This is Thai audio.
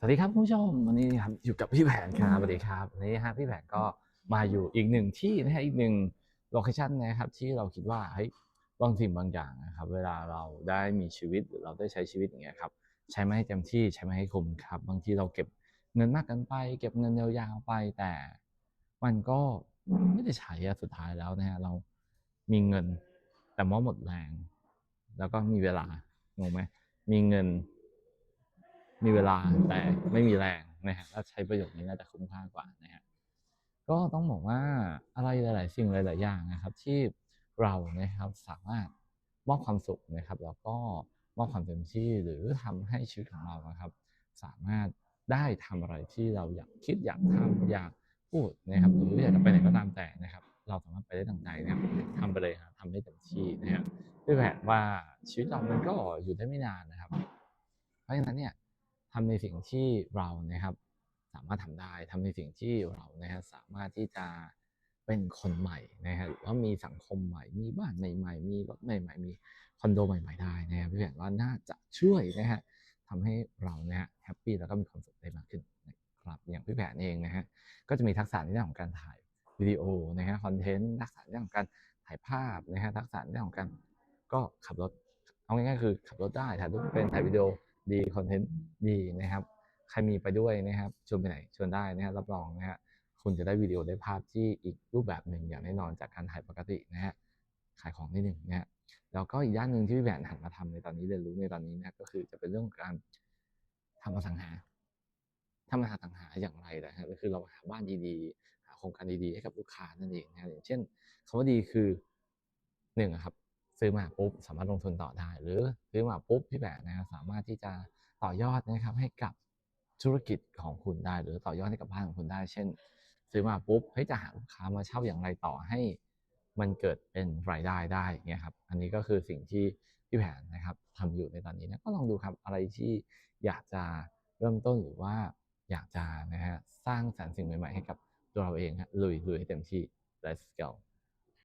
สวัสดีครับคุณผู้ชมวันนี้ครับอยู่กับพี่แผนครับสวัสดีครับวันนี้ฮะพี่แผนก็มาอยู่อีกหนึ่งที่นะฮะอีกหนึ่งโลเคชันนะครับที่เราคิดว่าเฮ้ยบางสิ่งบางอย่างนะครับ เวลาเราได้มีชีวิตหรือเราได้ใช้ชีวิตอย่างเงี้ยครับใช้ไม่ให้เต็มที่ใช้ไม่ให้คุ้มครับ บางทีเราเก็บเงินมากเกินไป เก็บเงินยาวๆไปแต่ มันก็ไม่ได้ใช้อะสุดท้ายแล้วนะฮะเรามีเงินแต่ว่าหมดแรง แล้วก็มีเวลางงไหมมีเงิน มีเวลาแต่ไม่มีแรงนะฮะถ้าใช้ประโยชน์นี้น่าจะคุ้มค่ากว่านะฮะก็ต้องบอกว่าอะไรหลาย ๆ สิ่งหลาย ๆ อย่างนะครับ ที่เรานะครับสามารถมอบความสุขนะครับแล้วก็มอบความเต็มที่หรือทำให้ชีวิตของเรานะครับ สามารถได้ทำอะไรที่เราอยากคิดอยากทำอยากพูดนะครับหรืออยากจะไปไหนก็ตามแต่นะครับ เราสามารถไปได้ดังใจนะครับทำไปเลยครับทำให้เต็มที่นะครับด้วยแผนว่าชีวิตเรามันก็อยู่ได้ไม่นานนะครับ เพราะฉะนั้นเนี่ย ทำในสิ่งที่เรานะครับ สามารถทำได้ทำในสิ่งที่เรานะฮะสามารถที่จะเป็นคนใหม่นะฮะหรือว่ามีสังคมใหม่ มีบ้านใหม่ๆ มีรถใหม่ๆ มีคอนโดใหม่ๆได้นะครับพี่แผนว่าน่าจะช่วยนะฮะทำให้เราเนี่ยแฮปปี้แล้วก็มีความสุขได้มากขึ้นนะครับอย่างพี่แผนเองนะฮะก็จะมีทักษะในเรื่องของการถ่ายวิดีโอนะฮะคอนเทนต์ทักษะในเรื่องของการถ่ายภาพนะฮะทักษะในเรื่องของการก็ขับรถเอาง่ายๆคือขับรถได้ถ่ายรูปเป็นถ่ายวิดีโอ ดีคอนเทนต์ดีนะครับ ใครมีไปด้วยนะครับชวนไปไหนชวนได้นะครับรับรองนะฮะคุณจะได้วิดีโอได้ภาพที่อีกรูปแบบหนึ่งอย่างแน่นอนจากการถ่ายปกตินะฮะขายของนิดหนึ่งนะฮะแล้วก็อีกด้านหนึ่งที่พี่แหวนหันมาทำในตอนนี้เรียนรู้ในตอนนี้นะก็คือจะเป็นเรื่องการทำอสังหาทำอสังหาอย่างไรนะฮะก็คือเราหาบ้านดีๆหาโครงการดีๆให้กับลูกค้านั่นเองนะอย่างเช่นคำว่าดีคือหนึ่งอะครับ ซื้อมาปุ๊บสามารถลงทุนต่อได้ หรือซื้อมาปุ๊บพี่แบกนะครับสามารถที่จะต่อยอดนะครับให้กับธุรกิจของคุณได้ หรือต่อยอดให้กับบ้านของคุณได้ เช่น ซื้อมาปุ๊บเฮ้ยจะหาลูกค้ามาเช่าอย่างไรต่อให้มันเกิดเป็นรายได้ได้เงี้ยครับ อันนี้ก็คือสิ่งที่พี่แผนนะครับทำอยู่ในตอนนี้นะก็ลองดูครับอะไรที่อยากจะเริ่มต้นหรือว่าอยากจะนะฮะสร้างสรรค์สิ่งใหม่ๆให้กับตัวเราเองฮะลุยลุยให้เต็มที่ let's go